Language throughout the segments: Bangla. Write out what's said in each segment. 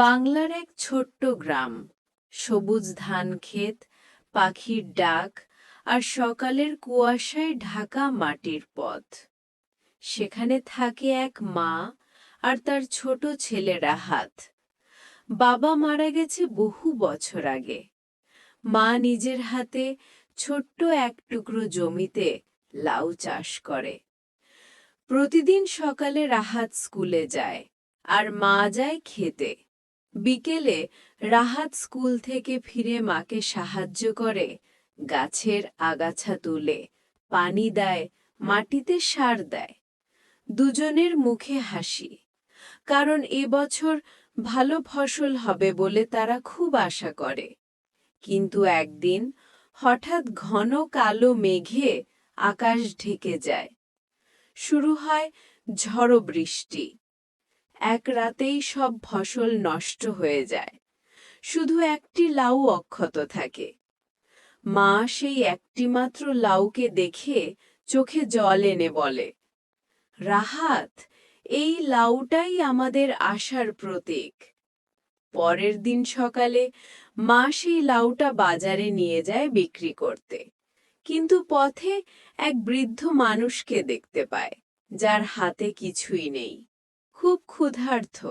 বাংলার এক ছোট্ট গ্রাম। সবুজ ধান ক্ষেত, পাখির ডাক আর সকালের কুয়াশায় ঢাকা মাটির পথ। সেখানে থাকে এক মা আর তার ছোট ছেলে রাহাত বাবা মারা গেছে বহু বছর আগে। মা নিজের হাতে ছোট্ট এক টুকরো জমিতে লাউ চাষ করে। প্রতিদিন সকালে রাহাত স্কুলে যায় আর মা যায় খেতে। বিকেলে রাহাত স্কুল থেকে ফিরে মাকে সাহায্য করে, গাছের আগাছা তুলে, পানি দেয়, মাটিতে সার দেয়। দুজনের মুখে হাসি। কারণ এবছর ভালো ফসল হবে বলে তারা খুব আশা করে। কিন্তু একদিন হঠাৎ ঘন কালো মেঘে আকাশ ঢেকে যায়। শুরু হয় ঝড়ো বৃষ্টি। এক রাতেই সব ফসল নষ্ট হয়ে যায়। শুধু একটি লাউ অক্ষত থাকে। মা সেই একটিমাত্র লাউকে দেখে চোখে জল এনে বলে, রাহাত, এই লাউটাই আমাদের আশার প্রতীক। পরের দিন সকালে মা সেই লাউটা বাজারে নিয়ে যায় বিক্রি করতে। কিন্তু পথে এক বৃদ্ধ মানুষকে দেখতে পায়, যার হাতে কিছুই নেই। খুব ক্ষুধার্থ।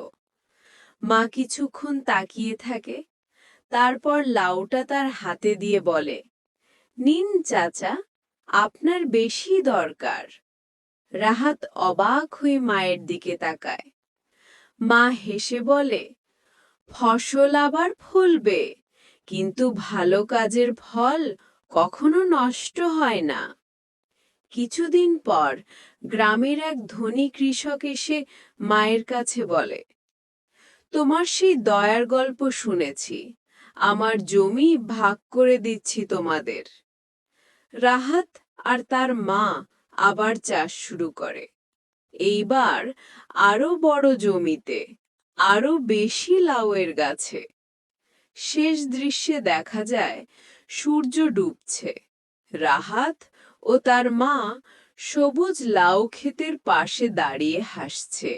মা কিছুক্ষণ তাকিয়ে থাকে, তারপর লাউটা তার হাতে দিয়ে বলে, নিন চাচা, আপনার বেশি দরকার। রাহাত অবাক হয়ে মায়ের দিকে তাকায়। মা হেসে বলে, ফসল আবার ফলবে, কিন্তু ভালো কাজের ফল কখনো নষ্ট হয় না। কিছুদিন পর গ্রামের এক ধনী কৃষক এসে মায়ের কাছে বলে, তোমার সেই দয়ার গল্প শুনেছি। আমার জমি ভাগ করে দিচ্ছি তোমাদের। রাহাত আর তার মা আবার চাষ শুরু করে। এইবার আরও বড় জমিতে, আরও বেশি লাউয়ের গাছে। শেষ দৃশ্যে দেখা যায় সূর্য ডুবছে। রাহাত ও তার মা সবুজ লাউ ক্ষেতের পাশে দাঁড়িয়ে হাসছে।